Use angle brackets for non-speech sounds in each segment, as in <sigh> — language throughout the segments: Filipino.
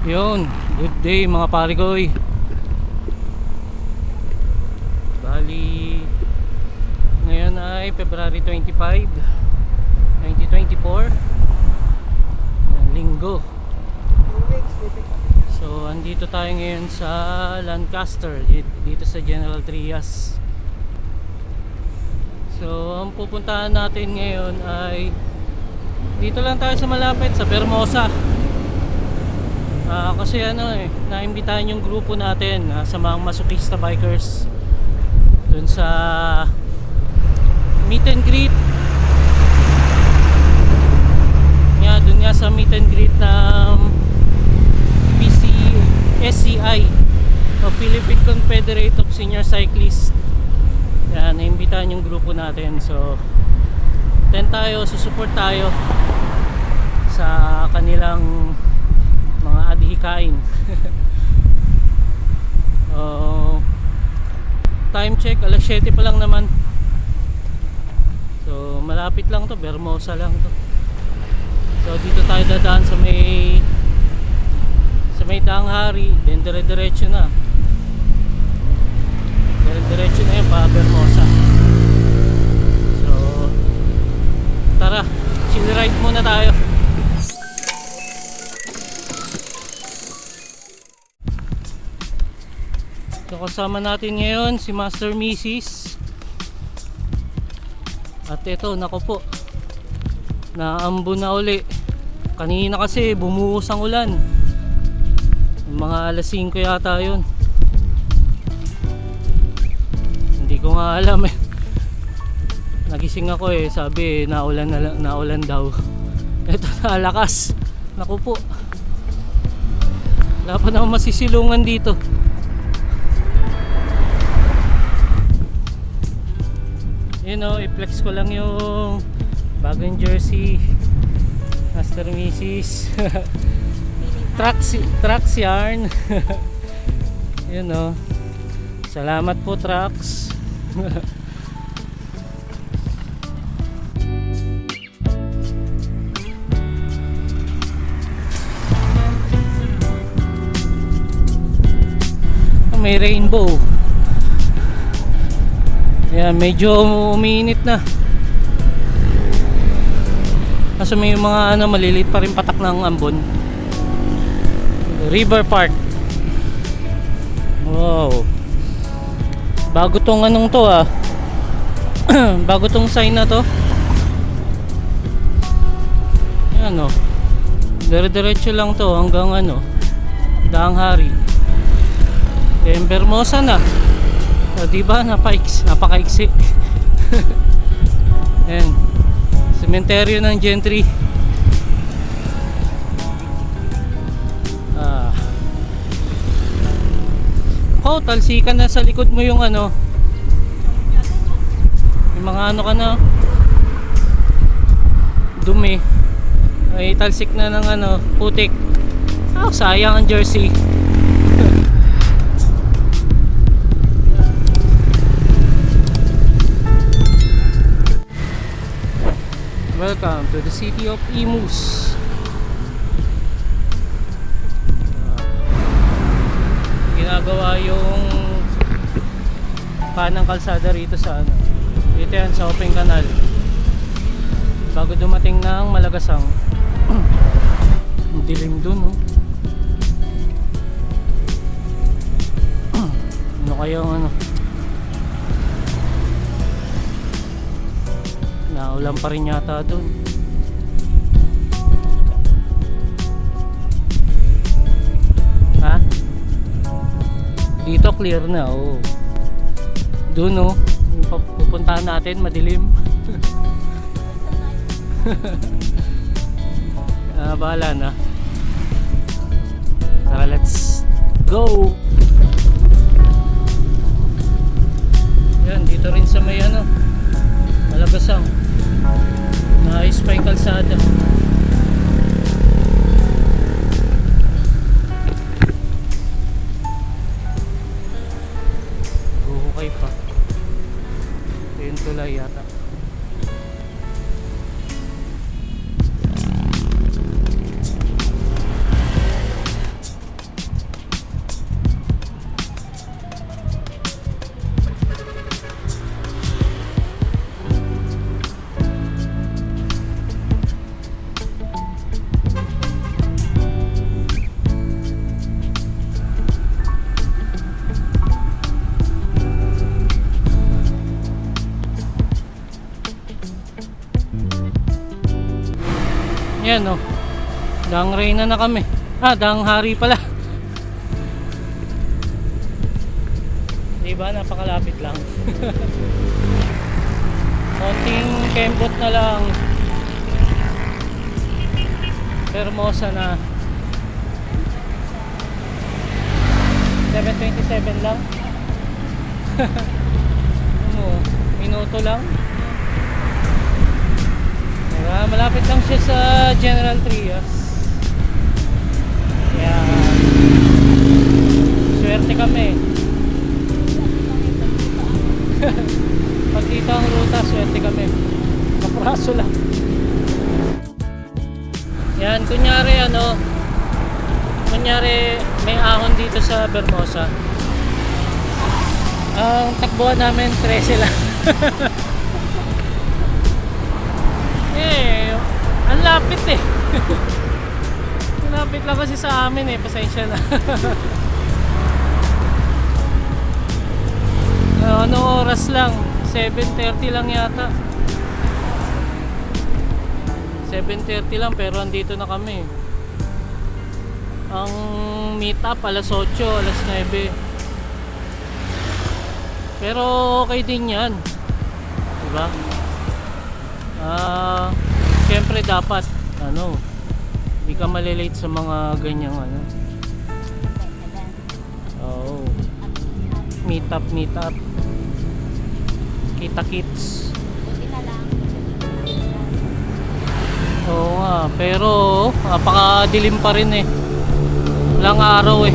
Yun, good day mga parigoy. Bali, ngayon ay February 25, 2024. Yan, Linggo. So, andito tayo ngayon sa Lancaster, di- dito sa General Trias. So, ang pupuntahan natin ngayon ay dito lang tayo sa malapit, sa Bermosa. Ah, kasi ano eh, naimbitahan yung grupo natin ah, sa mga masokista bikers dun sa meet and greet. Nga, dun nga sa meet and greet ng PC SCI o Philippine Confederate of Senior Cyclists. Yan, naimbitahan yung grupo natin. So, attend tayo, susupport tayo sa kanilang mga adhikain. <laughs> oh, time check, alas 7 pa lang naman. So, malapit lang to, Bermosa lang to. So, dito tayo dadaan sa may sa may Danghari, then dire-diretso na. Dire-diretso na yan pa Bermosa. So, tara, chill ride muna tayo. So kasama natin ngayon si Master Mrs. At ito, nako po. Naambo na uli. Kanina kasi bumuhos ang ulan. Mga alas 5 yata yun. Hindi ko nga alam eh. Nagising ako eh, sabi naulan na naulan daw. <laughs> Ito na lakas. Naku po. Wala pa naman masisilungan dito. I-flex ko lang yung bagong jersey Master Mrs. <laughs> Trax, Trax yarn. <laughs> you know. Salamat po Trax. <laughs> May rainbow. Ayan, medyo umiinit na. Kaso may mga ano, maliliit pa rin patak ng ambon. River Park. Wow. Bago tong anong to ah. <clears throat> Bago tong sign na to. Ayan oh. Dire-diretso lang to hanggang ano. Danghari. Then Bermosa na. O, di ba? Napaiks, napakaiksi. <laughs> Ayan. Sementeryo ng Gentry. Ah. Oh, talsikan na sa likod mo yung ano. Yung mga ano ka na. Dumi. Ay, talsik na ng ano, putik. Oh, sayang ang jersey. Welcome to the city of Imus. Ah, ginagawa yung panang kalsada rito sa ano. Dito yan sa open canal. Bago dumating ng Malagasang. <clears throat> Ang dilim dun, oh. <clears throat> ano kayang ano? Naulan pa rin yata doon. Ha? Dito clear na, oo. Doon, oh. Pupuntahan natin, madilim. <laughs> ah, bahala na. Tara, let's go! Yan, dito rin sa may ano, Malagasang. Naayos pa yung kalsada. Yan oh. Dang Reyna na kami. Ah, Dang Hari pala. Diba? Napakalapit lang. <laughs> Konting kembot na lang. Hermosa na. 727 lang. <laughs> ano, minuto lang. Diba? Malapit lang siya sa General Trias. Kaya swerte kami. <laughs> Pag dito ang ruta, swerte kami. Kapraso lang. Yan, kunyari ano, kunyari may ahon dito sa Bermosa. Ang takbuhan namin 13 lang. <laughs> ang lapit eh. <laughs> lapit lang kasi sa amin eh, pasensya na. <laughs> Ano oras lang? 7.30 lang yata. 7.30 lang pero andito na kami. Ang meet up alas 8, alas 9. Pero okay din yan. Diba? Ah, siyempre dapat ano, hindi ka malilate sa mga ganyang ano. Oo. Meet up, meet up. Kita kits. Oo nga, pero napakadilim pa rin eh. Walang araw eh.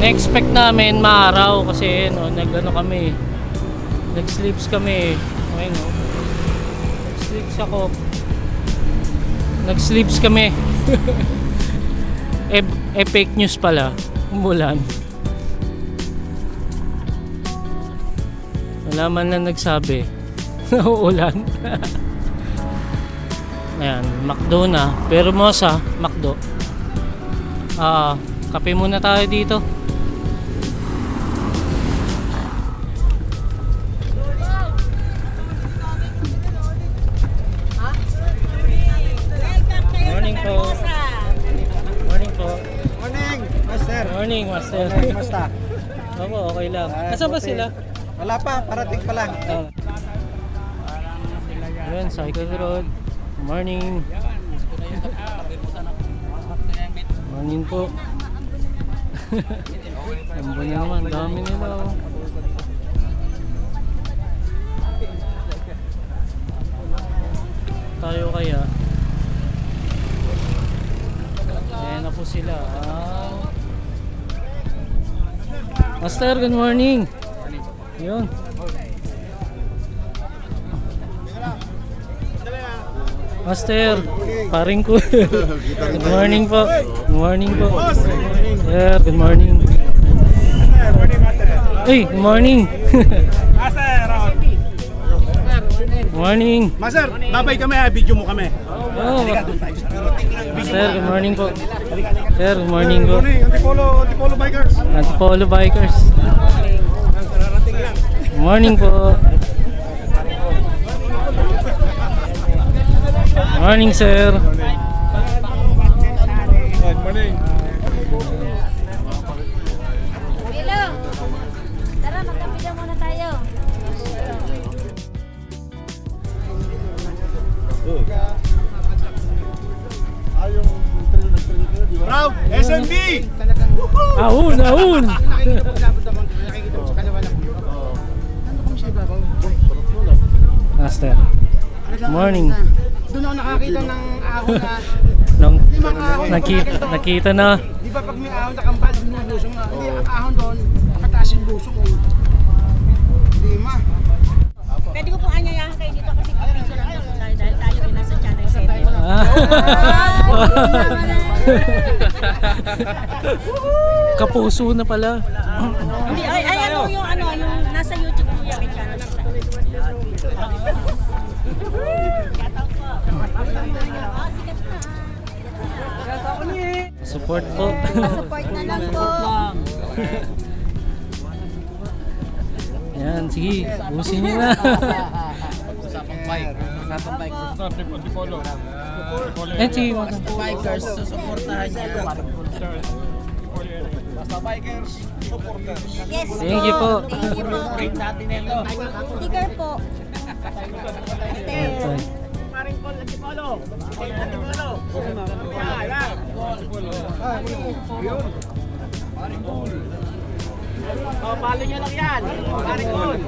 Na-expect namin maaraw kasi no, nag-ano kami. Nag-sleeps kami. Ayun no. Nag-sleeps ako. Nag-sleeps kami. eh, eh fake news pala. Umulan. Wala man lang nagsabi <laughs> na uulan. <laughs> Ayan, McDo na. Pero mosa, McDo. Ah, kape muna tayo dito. Basta. Opo, okay lang. Ah, Nasaan ba sila? Wala pa, parating pa lang. Oh. Yun, Cycle Road. Morning. Morning po. <laughs> Ambo na naman, dami nila. oh. Tayo kaya. Ayan na po sila. Ah. Master, good morning. Yun. Master, paring ko. <laughs> good morning po. Good morning po. Yeah, good morning. Hey, good morning. <laughs> morning. Master, babay kami ha, video mo kami. Oh, Sir, good morning po. Sir, good morning po. Morning, Antipolo, Antipolo Bikers. Antipolo Bikers. Good morning po. Morning, sir. Good morning. SMB! Ahun, ahun. Master. Morning. Doon ako nakakita ng ahon na, ahon. nakita, nakita na. Di ba pag may ahon nakambal, binubusong na. Hindi, ang ahon doon, nakataas yung busong ko. Lima. Pwede ko pong anyayahan Kapuso na pala. Hindi, ay, ay ano yung ano, yung nasa YouTube yan, may channel 7. Support po. Support na lang po. Yan, sige. Usin niyo na. Usapang bike. Usapang bike. Gusto, Antipolo. Eh, si... Bikers, susuportahan niya. Yes Thank you po. Thank you po. Rate natin ito. Sticker po. Sticker. Oh, palo niya lang yan. Maricol.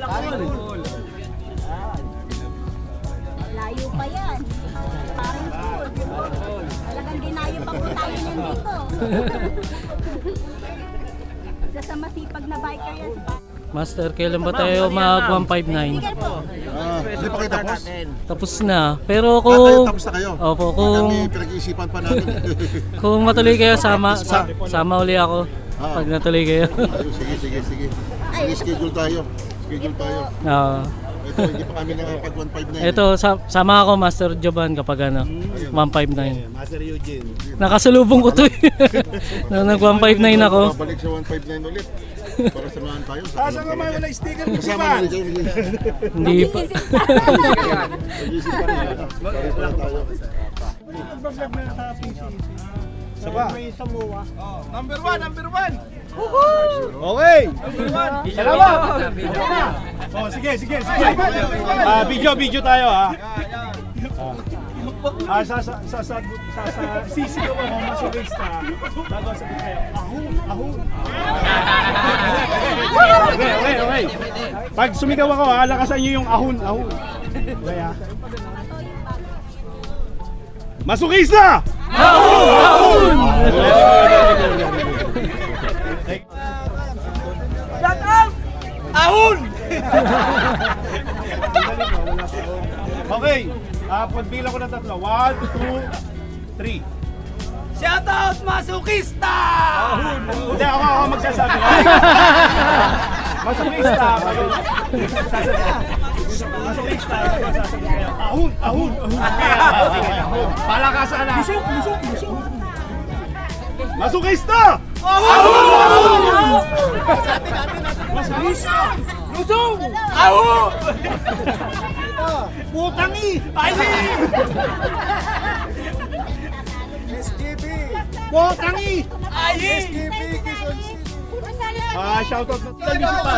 Layo <laughs> pa yan. Parang cool. Talagang dinayo pa po tayo yan dito. <laughs> Isa sa masipag na biker yan. Master, kailan ba tayo mag 159? Sticker po. Ah, hindi pa kayo tapos? Tapos na. Pero Ah, kayo kung... tapos na kayo? Opo, Kami kung, pinag-iisipan pa namin. <laughs> kung matuloy kayo, sama, sa, sama uli ako. Pag natuloy kayo. Ayun, sige, sige, sige. Sige, schedule tayo. Schedule tayo. Ah, Ito, hindi pa kami nakapag 159. ito, sa, sama ako, Master Jovan, kapag ano, 159. Master Eugene. Nakasalubong ko to eh. <laughs> Nung nag 159 ako. Babalik sa 159 ulit. Para samahan tayo. Sa Asa ka man wala sticker mo si Kasama Van? na rin kayo. Hindi pa. Mag-iisipan na lang. Pare-pare tayo. Saba. Number one, number one. Okay. Salamat. Oh, sige, sige, sige. Ah, video, video tayo ha. Ah, sa sa sa sa sa sa sisigaw mo mas waste ha. Bago sabi tayo. Ahun, ahun. Okay, okay, okay. Pag sumigaw ako, ha, lakasan niyo yung ahun, ahun. Okay ha. Masukista! <laughs> Okay. Ah, pagbilang ko ng tatlo. One, two, three. Shout out, Masukista! Hindi, ako ako magsasabi. <laughs> Masukista. Masukista. Ako magsasabi kayo. Ahun, ahun, ahun. Sige, ahun. <laughs> Lusok, lusok, lusok. Masukista! Ahun! Ahun! Masukista! Lusok! Ahun! Putangi! Ayun! Putangi! Ah, shoutout na municipal.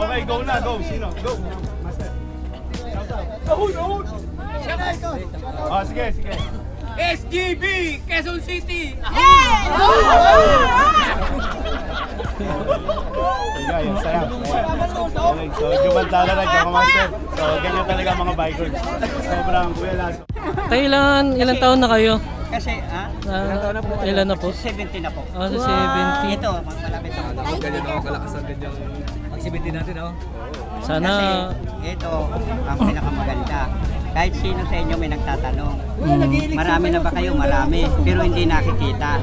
Okay, go na, go. Sino? Go. Master. Shoutout. Ahun, ahun. Ah, sige, sige. SGB, Quezon City! Sige, yun, saya. Okay, so, Jumantala na, Jumantala Master. So, ganyan talaga mga bikers. Sobrang kuya laso. Tayo ilan, ilan taon na kayo? Kasi, ah, Ah, ilan na po? 70 na po. Ah, sa 70. Ito, malapit sa mga. Sana... Kasi ito ang pinakamaganda. Kahit sino sa inyo may nagtatanong. Marami na ba kayo? Marami. Pero hindi nakikita.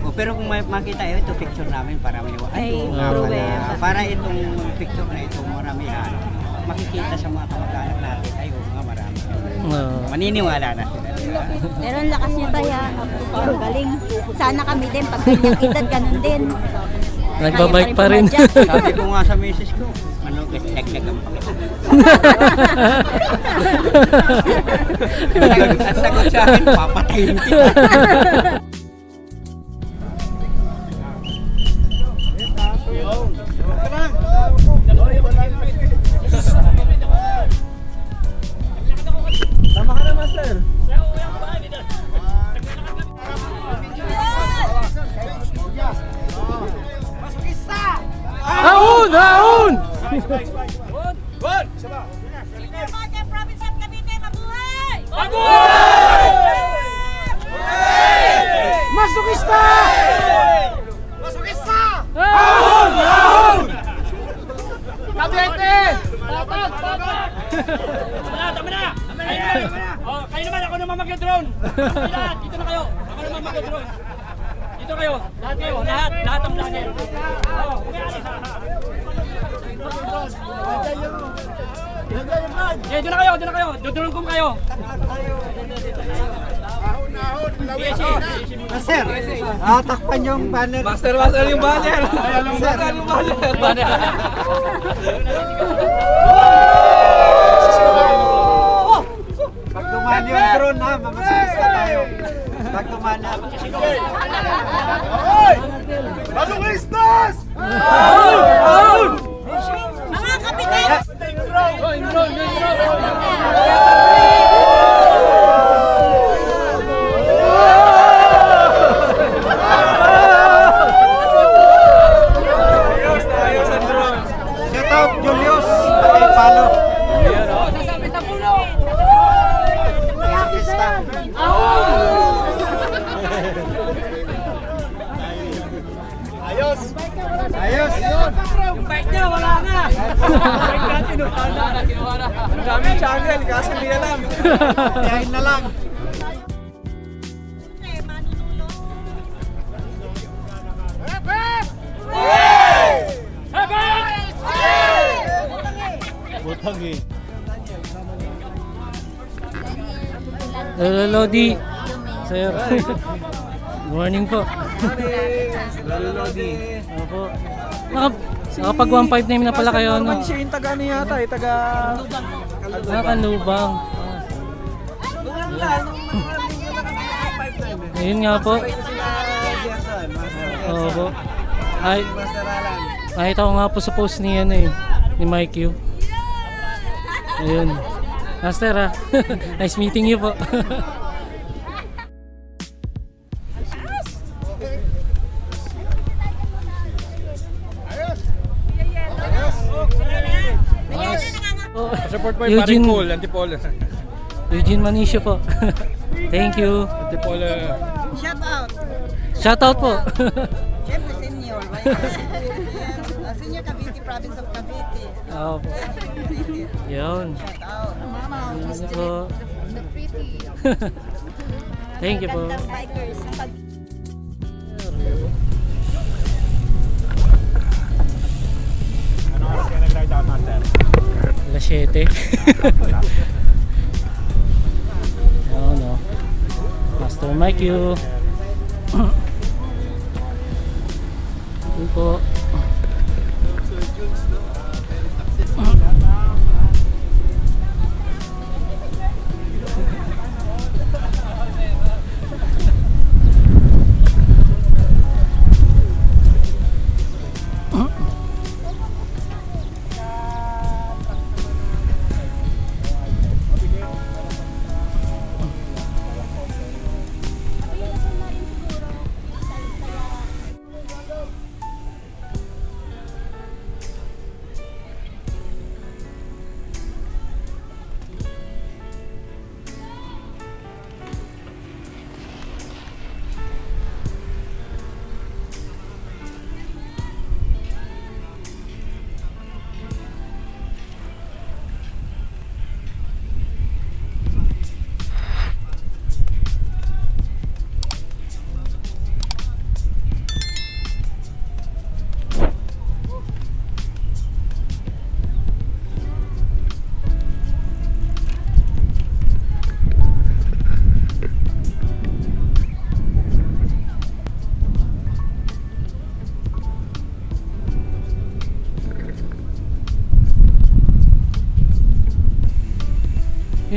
O, pero kung may makita, eh, ito picture namin para may Ay, nga pala. Para itong picture na ito, maramihan. Makikita sa mga kamag-anak natin. Ay, oo nga, marami. ah, Maniniwala na sila. Pero ang lakas niya tayo. Ang galing. Sana kami din. Pag ganyang edad, ganun din. nagbabike pa rin. Sabi ko nga sa misis ko, ano, naglag ang pakita. <laughs> Ang sagot sa akin, papatayin kita. <laughs> naman, mag-drone! Lahat, dito na kayo! Ako naman mag-drone! Dito kayo, lahat kayo, lahat, lahat ang vlogger! Sa... Okay, doon na kayo, doon na kayo! Dudrone ko kayo! Sir, ah, takpan yung banner. Master, master yung banner. Master yung banner. Pag <laughs> dumaan yung drone ha, mamasilista tayo. Pag dumaan na. Masolistas! Mga kapitan! Shout Lodi. Sir. <laughs> Good morning po. Lalo Lodi. Opo. Naka, nakapag 1.5 na na pala kayo, no? Siya yung taga ano yata, eh, taga... Nakakanlubang. Ayun nga po. Opo. Ay, nakita ko nga po sa post ni ano eh, ni Mike Q. Ayun. Master ah. <laughs> nice meeting you po. <laughs> Support po yung Eugene- Paul, Antipol. Eugene Manisio po. Thank you. Antipol. Shout out. Shout out po. <laughs> Siyempre, <laughs> senior. Yan. <laughs> Ah, Senior Cavite, province of Cavite. Opo. Yun. Shout out. Mama, Ano po. Thank you po. Gandang bikers. Ano oras ka nag-ride out, Master? Alas 7. Yun no. Master Mike you. <coughs> Yun po.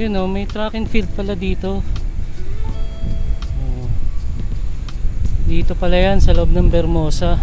Yun oh, may track and field pala dito. Oh. Dito pala yan sa loob ng Bermosa.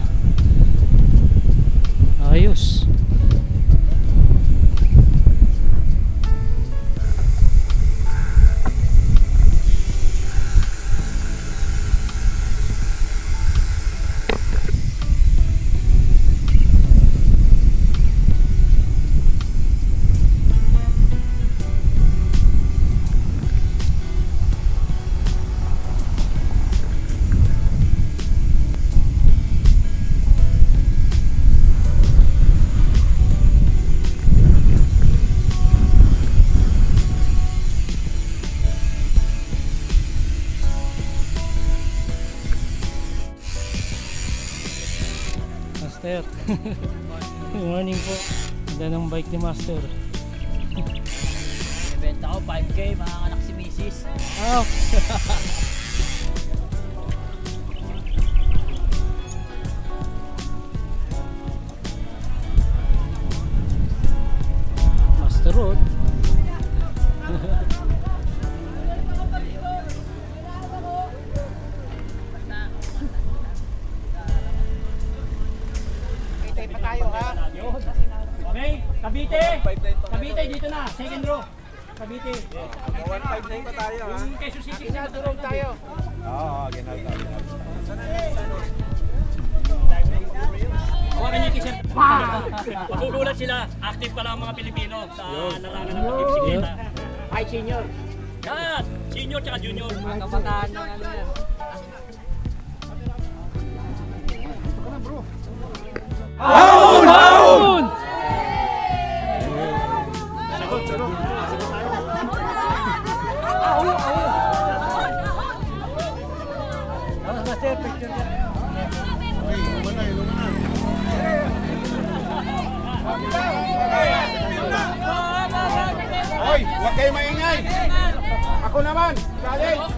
Ganda ng Kabataan ng ano yan. Inuman na. Hoy, huwag kayo maingay. Ako naman, dali.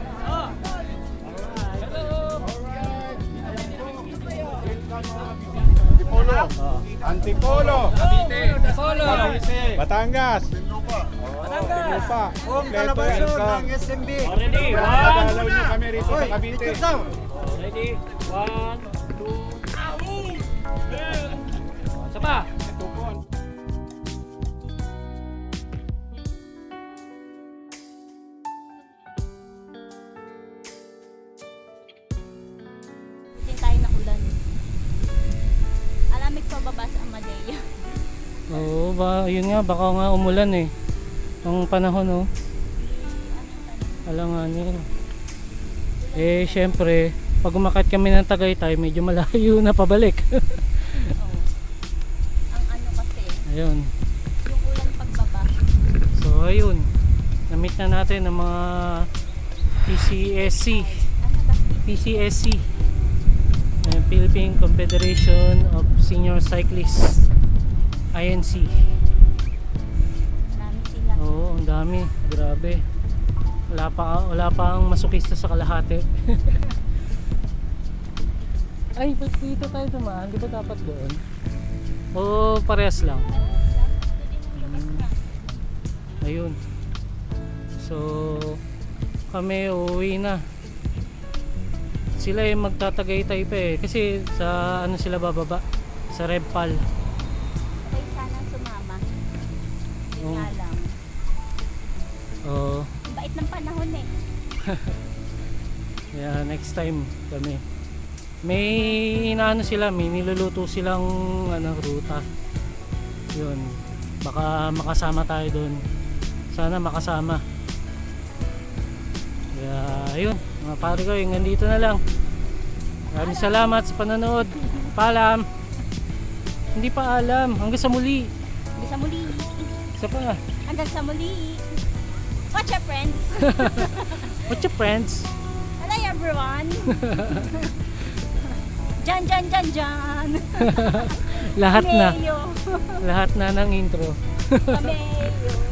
Antipolo. Antipolo. Solo! Batangas. Batangas! Pa. Home Kompleto Calabarzon yan, ng SMB. Ready? One, Dadalaw niyo kami rito sa Cavite. Ready? One, two, Isa pa. Din ba, yun nga, baka nga umulan eh. Ang panahon, oh. Alanganin. Eh, syempre, pag umakat kami ng Tagaytay, medyo malayo na pabalik. <laughs> Ang ano kasi, Ayun. yung ulan pagbaba. So, ayun. Na-meet na natin ang mga PCSC. Ano ba? PCSC. eh, Philippine Confederation of Senior Cyclists. INC. Marami sila. Oo, ang dami. Grabe. Wala pa, wala pa ang masukista sa kalahati. <laughs> Ay, ba't dito tayo dumaan? Di ba dapat doon? O parehas lang? Ayun. So, kami uuwi na. Sila yung magtatagaytay pa eh. Kasi sa ano sila bababa? Sa Repal. Yeah, next time kami. May inaano sila, may niluluto silang ano, ruta. Yun. Baka makasama tayo doon. Sana makasama. Kaya, ayun. Mga pare ko, yung nandito na lang. Maraming salamat sa panonood. Paalam. Hindi pa alam. Hanggang sa muli. Hanggang sa muli. Isa pa. Hanggang sa muli. Watch your friends. <laughs> What's your friends? Everyone. <laughs> Jan, jan, jan, jan. <laughs> Lahat na. Lahat na ng intro. Mayo.